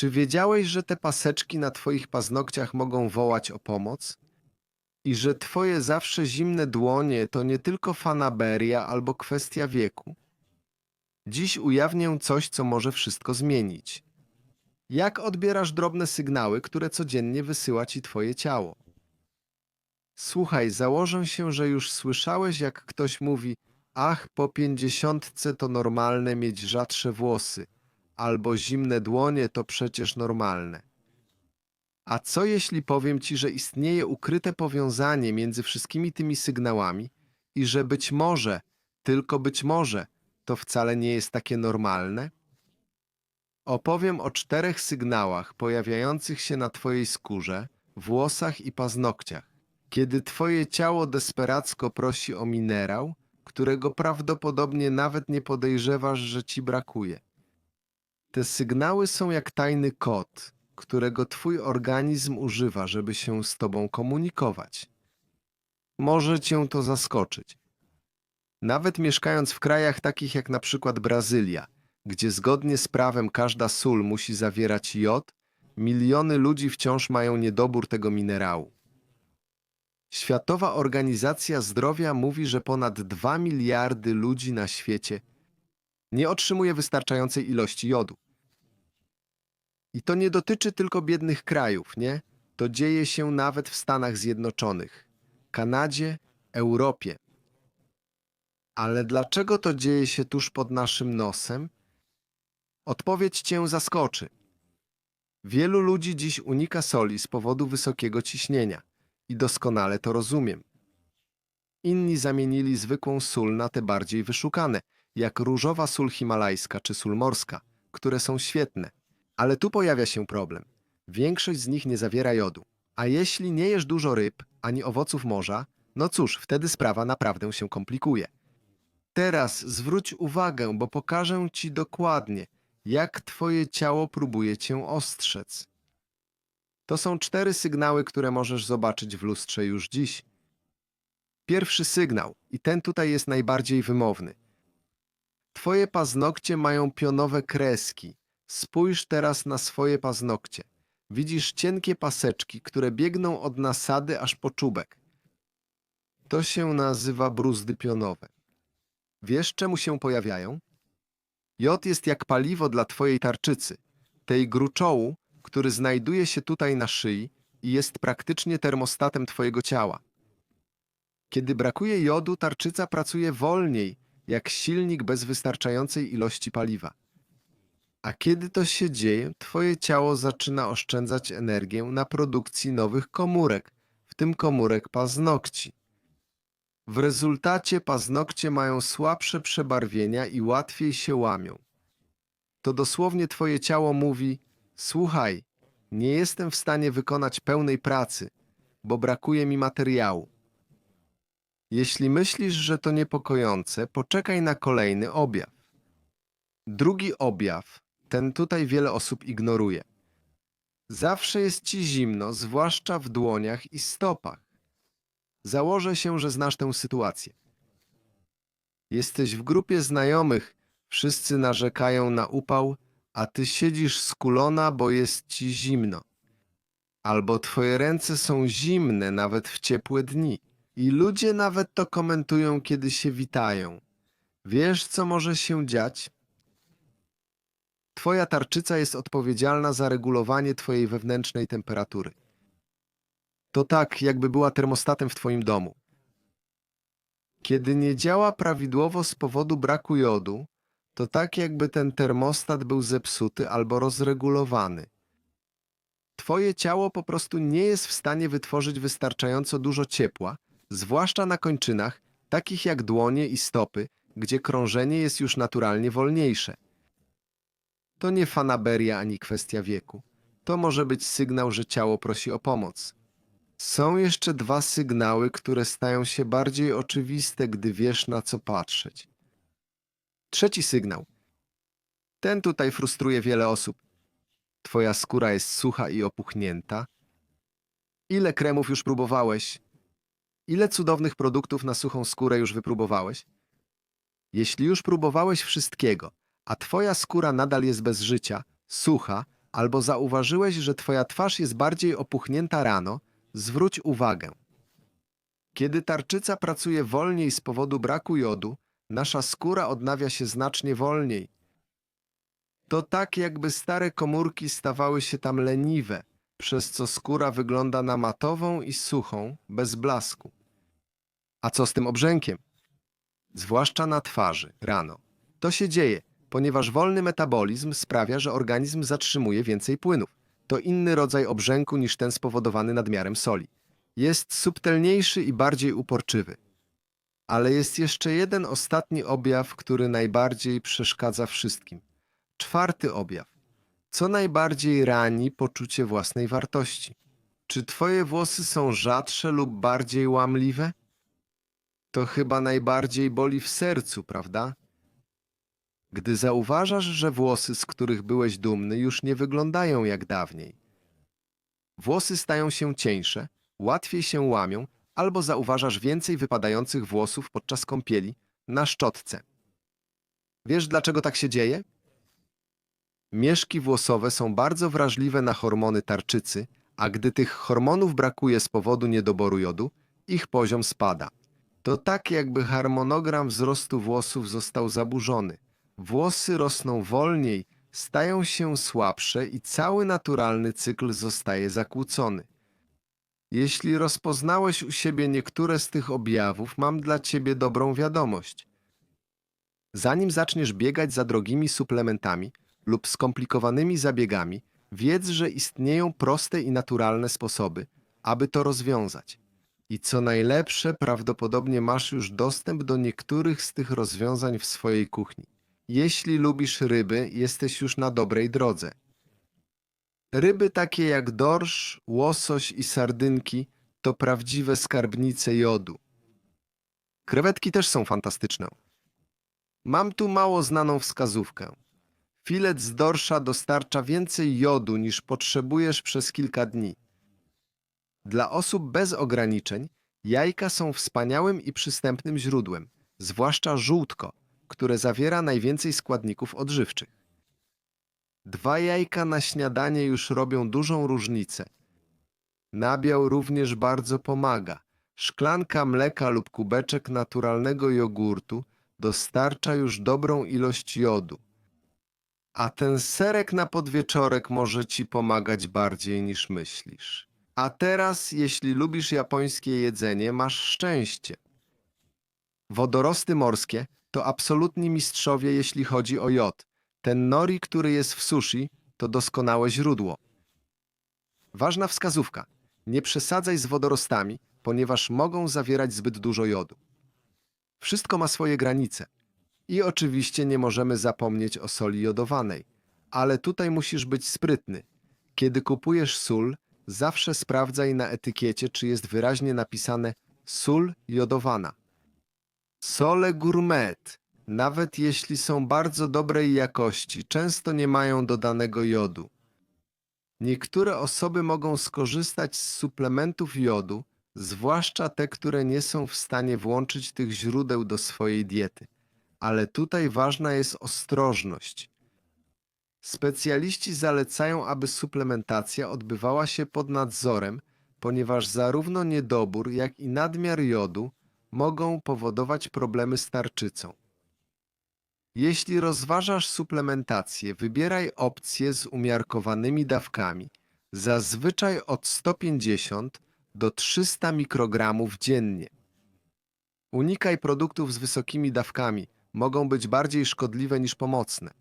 Czy wiedziałeś, że te paseczki na twoich paznokciach mogą wołać o pomoc? I że twoje zawsze zimne dłonie to nie tylko fanaberia albo kwestia wieku? Dziś ujawnię coś, co może wszystko zmienić. Jak odbierasz drobne sygnały, które codziennie wysyła ci twoje ciało? Słuchaj, założę się, że już słyszałeś, jak ktoś mówi: Ach, po pięćdziesiątce to normalne mieć rzadsze włosy, albo zimne dłonie to przecież normalne. A co jeśli powiem ci, że istnieje ukryte powiązanie między wszystkimi tymi sygnałami i że być może, tylko być może, to wcale nie jest takie normalne? Opowiem o czterech sygnałach pojawiających się na twojej skórze, włosach i paznokciach, kiedy twoje ciało desperacko prosi o minerał, którego prawdopodobnie nawet nie podejrzewasz, że ci brakuje. Te sygnały są jak tajny kod, którego twój organizm używa, żeby się z tobą komunikować. Może cię to zaskoczyć. Nawet mieszkając w krajach takich jak na przykład Brazylia, gdzie zgodnie z prawem każda sól musi zawierać jod, miliony ludzi wciąż mają niedobór tego minerału. Światowa Organizacja Zdrowia mówi, że ponad 2 miliardy ludzi na świecie nie otrzymuje wystarczającej ilości jodu. I to nie dotyczy tylko biednych krajów, nie? To dzieje się nawet w Stanach Zjednoczonych, Kanadzie, Europie. Ale dlaczego to dzieje się tuż pod naszym nosem? Odpowiedź cię zaskoczy. Wielu ludzi dziś unika soli z powodu wysokiego ciśnienia i doskonale to rozumiem. Inni zamienili zwykłą sól na te bardziej wyszukane, jak różowa sól himalajska czy sól morska, które są świetne. Ale tu pojawia się problem. Większość z nich nie zawiera jodu. A jeśli nie jesz dużo ryb ani owoców morza, no cóż, wtedy sprawa naprawdę się komplikuje. Teraz zwróć uwagę, bo pokażę ci dokładnie, jak twoje ciało próbuje cię ostrzec. To są cztery sygnały, które możesz zobaczyć w lustrze już dziś. Pierwszy sygnał, i ten tutaj jest najbardziej wymowny. Twoje paznokcie mają pionowe kreski. Spójrz teraz na swoje paznokcie. Widzisz cienkie paseczki, które biegną od nasady aż po czubek. To się nazywa bruzdy pionowe. Wiesz, czemu się pojawiają? Jod jest jak paliwo dla twojej tarczycy, tej gruczołu, który znajduje się tutaj na szyi i jest praktycznie termostatem twojego ciała. Kiedy brakuje jodu, tarczyca pracuje wolniej, jak silnik bez wystarczającej ilości paliwa. A kiedy to się dzieje, twoje ciało zaczyna oszczędzać energię na produkcji nowych komórek, w tym komórek paznokci. W rezultacie paznokcie mają słabsze przebarwienia i łatwiej się łamią. To dosłownie twoje ciało mówi: Słuchaj, nie jestem w stanie wykonać pełnej pracy, bo brakuje mi materiału. Jeśli myślisz, że to niepokojące, poczekaj na kolejny objaw. Drugi objaw, ten tutaj wiele osób ignoruje. Zawsze jest ci zimno, zwłaszcza w dłoniach i stopach. Założę się, że znasz tę sytuację. Jesteś w grupie znajomych, wszyscy narzekają na upał, a ty siedzisz skulona, bo jest ci zimno. Albo twoje ręce są zimne nawet w ciepłe dni. I ludzie nawet to komentują, kiedy się witają. Wiesz, co może się dziać? Twoja tarczyca jest odpowiedzialna za regulowanie twojej wewnętrznej temperatury. To tak, jakby była termostatem w twoim domu. Kiedy nie działa prawidłowo z powodu braku jodu, to tak jakby ten termostat był zepsuty albo rozregulowany. Twoje ciało po prostu nie jest w stanie wytworzyć wystarczająco dużo ciepła, zwłaszcza na kończynach, takich jak dłonie i stopy, gdzie krążenie jest już naturalnie wolniejsze. To nie fanaberia ani kwestia wieku. To może być sygnał, że ciało prosi o pomoc. Są jeszcze dwa sygnały, które stają się bardziej oczywiste, gdy wiesz na co patrzeć. Trzeci sygnał. Ten tutaj frustruje wiele osób. Twoja skóra jest sucha i opuchnięta. Ile kremów już próbowałeś? Ile cudownych produktów na suchą skórę już wypróbowałeś? Jeśli już próbowałeś wszystkiego, a twoja skóra nadal jest bez życia, sucha albo zauważyłeś, że twoja twarz jest bardziej opuchnięta rano, zwróć uwagę. Kiedy tarczyca pracuje wolniej z powodu braku jodu, nasza skóra odnawia się znacznie wolniej. To tak, jakby stare komórki stawały się tam leniwe, przez co skóra wygląda na matową i suchą, bez blasku. A co z tym obrzękiem? Zwłaszcza na twarzy, rano. To się dzieje, ponieważ wolny metabolizm sprawia, że organizm zatrzymuje więcej płynów. To inny rodzaj obrzęku niż ten spowodowany nadmiarem soli. Jest subtelniejszy i bardziej uporczywy. Ale jest jeszcze jeden ostatni objaw, który najbardziej przeszkadza wszystkim. Czwarty objaw. Co najbardziej rani poczucie własnej wartości? Czy twoje włosy są rzadsze lub bardziej łamliwe? To chyba najbardziej boli w sercu, prawda? Gdy zauważasz, że włosy, z których byłeś dumny, już nie wyglądają jak dawniej. Włosy stają się cieńsze, łatwiej się łamią, albo zauważasz więcej wypadających włosów podczas kąpieli na szczotce. Wiesz, dlaczego tak się dzieje? Mieszki włosowe są bardzo wrażliwe na hormony tarczycy, a gdy tych hormonów brakuje z powodu niedoboru jodu, ich poziom spada. To tak, jakby harmonogram wzrostu włosów został zaburzony. Włosy rosną wolniej, stają się słabsze i cały naturalny cykl zostaje zakłócony. Jeśli rozpoznałeś u siebie niektóre z tych objawów, mam dla ciebie dobrą wiadomość. Zanim zaczniesz biegać za drogimi suplementami lub skomplikowanymi zabiegami, wiedz, że istnieją proste i naturalne sposoby, aby to rozwiązać. I co najlepsze, prawdopodobnie masz już dostęp do niektórych z tych rozwiązań w swojej kuchni. Jeśli lubisz ryby, jesteś już na dobrej drodze. Ryby takie jak dorsz, łosoś i sardynki to prawdziwe skarbnice jodu. Krewetki też są fantastyczne. Mam tu mało znaną wskazówkę. Filet z dorsza dostarcza więcej jodu niż potrzebujesz przez kilka dni. Dla osób bez ograniczeń jajka są wspaniałym i przystępnym źródłem, zwłaszcza żółtko, które zawiera najwięcej składników odżywczych. Dwa jajka na śniadanie już robią dużą różnicę. Nabiał również bardzo pomaga. Szklanka mleka lub kubeczek naturalnego jogurtu dostarcza już dobrą ilość jodu. A ten serek na podwieczorek może ci pomagać bardziej niż myślisz. A teraz, jeśli lubisz japońskie jedzenie, masz szczęście. Wodorosty morskie to absolutni mistrzowie, jeśli chodzi o jod. Ten nori, który jest w sushi, to doskonałe źródło. Ważna wskazówka. Nie przesadzaj z wodorostami, ponieważ mogą zawierać zbyt dużo jodu. Wszystko ma swoje granice. I oczywiście nie możemy zapomnieć o soli jodowanej. Ale tutaj musisz być sprytny. Kiedy kupujesz sól, zawsze sprawdzaj na etykiecie, czy jest wyraźnie napisane sól jodowana. Sole gourmet, nawet jeśli są bardzo dobrej jakości, często nie mają dodanego jodu. Niektóre osoby mogą skorzystać z suplementów jodu, zwłaszcza te, które nie są w stanie włączyć tych źródeł do swojej diety. Ale tutaj ważna jest ostrożność. Specjaliści zalecają, aby suplementacja odbywała się pod nadzorem, ponieważ zarówno niedobór, jak i nadmiar jodu mogą powodować problemy z tarczycą. Jeśli rozważasz suplementację, wybieraj opcje z umiarkowanymi dawkami, zazwyczaj od 150 do 300 mikrogramów dziennie. Unikaj produktów z wysokimi dawkami, mogą być bardziej szkodliwe niż pomocne.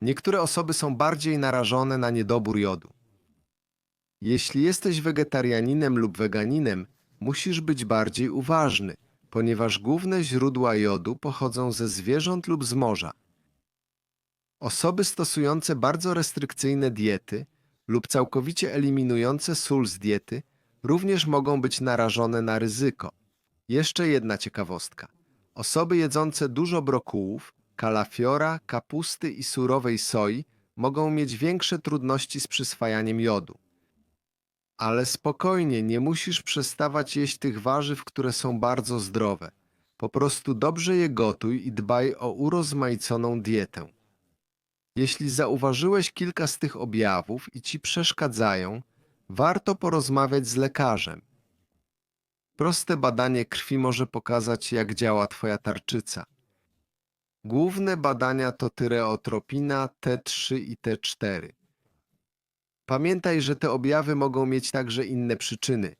Niektóre osoby są bardziej narażone na niedobór jodu. Jeśli jesteś wegetarianinem lub weganinem, musisz być bardziej uważny, ponieważ główne źródła jodu pochodzą ze zwierząt lub z morza. Osoby stosujące bardzo restrykcyjne diety lub całkowicie eliminujące sól z diety również mogą być narażone na ryzyko. Jeszcze jedna ciekawostka. Osoby jedzące dużo brokułów, kalafiora, kapusty i surowej soi mogą mieć większe trudności z przyswajaniem jodu. Ale spokojnie, nie musisz przestawać jeść tych warzyw, które są bardzo zdrowe. Po prostu dobrze je gotuj i dbaj o urozmaiconą dietę. Jeśli zauważyłeś kilka z tych objawów i ci przeszkadzają, warto porozmawiać z lekarzem. Proste badanie krwi może pokazać, jak działa Twoja tarczyca. Główne badania to tyreotropina T3 i T4. Pamiętaj, że te objawy mogą mieć także inne przyczyny.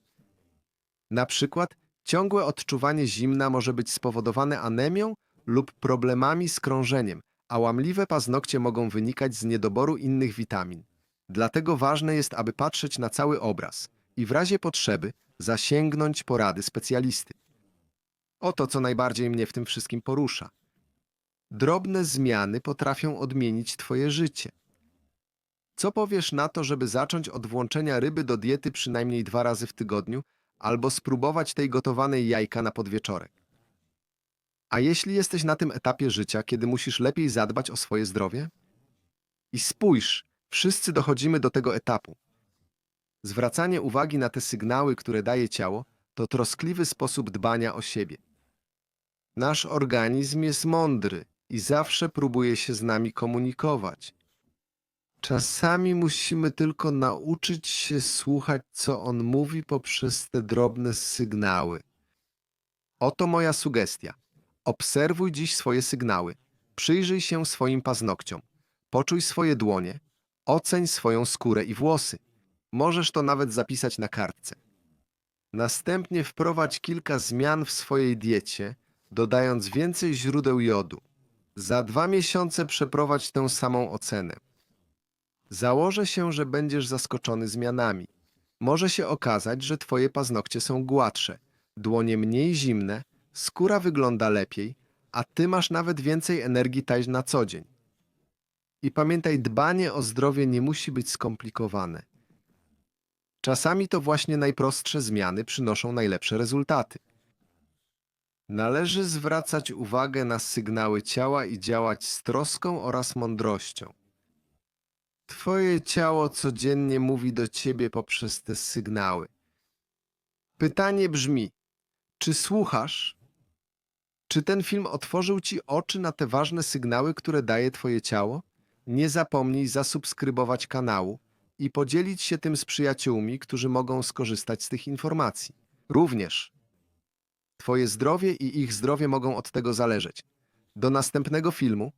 Na przykład ciągłe odczuwanie zimna może być spowodowane anemią lub problemami z krążeniem, a łamliwe paznokcie mogą wynikać z niedoboru innych witamin. Dlatego ważne jest, aby patrzeć na cały obraz i w razie potrzeby zasięgnąć porady specjalisty. Oto co najbardziej mnie w tym wszystkim porusza. Drobne zmiany potrafią odmienić Twoje życie. Co powiesz na to, żeby zacząć od włączenia ryby do diety przynajmniej dwa razy w tygodniu, albo spróbować tej gotowanej jajka na podwieczorek? A jeśli jesteś na tym etapie życia, kiedy musisz lepiej zadbać o swoje zdrowie? I spójrz, wszyscy dochodzimy do tego etapu. Zwracanie uwagi na te sygnały, które daje ciało, to troskliwy sposób dbania o siebie. Nasz organizm jest mądry i zawsze próbuje się z nami komunikować. Czasami musimy tylko nauczyć się słuchać, co on mówi poprzez te drobne sygnały. Oto moja sugestia. Obserwuj dziś swoje sygnały. Przyjrzyj się swoim paznokciom. Poczuj swoje dłonie. Oceń swoją skórę i włosy. Możesz to nawet zapisać na kartce. Następnie wprowadź kilka zmian w swojej diecie, dodając więcej źródeł jodu. Za dwa miesiące przeprowadź tę samą ocenę. Założę się, że będziesz zaskoczony zmianami. Może się okazać, że twoje paznokcie są gładsze, dłonie mniej zimne, skóra wygląda lepiej, a ty masz nawet więcej energii taś na co dzień. I pamiętaj, dbanie o zdrowie nie musi być skomplikowane. Czasami to właśnie najprostsze zmiany przynoszą najlepsze rezultaty. Należy zwracać uwagę na sygnały ciała i działać z troską oraz mądrością. Twoje ciało codziennie mówi do ciebie poprzez te sygnały. Pytanie brzmi: czy słuchasz? Czy ten film otworzył ci oczy na te ważne sygnały, które daje twoje ciało? Nie zapomnij zasubskrybować kanału i podzielić się tym z przyjaciółmi, którzy mogą skorzystać z tych informacji. Również Twoje zdrowie i ich zdrowie mogą od tego zależeć. Do następnego filmu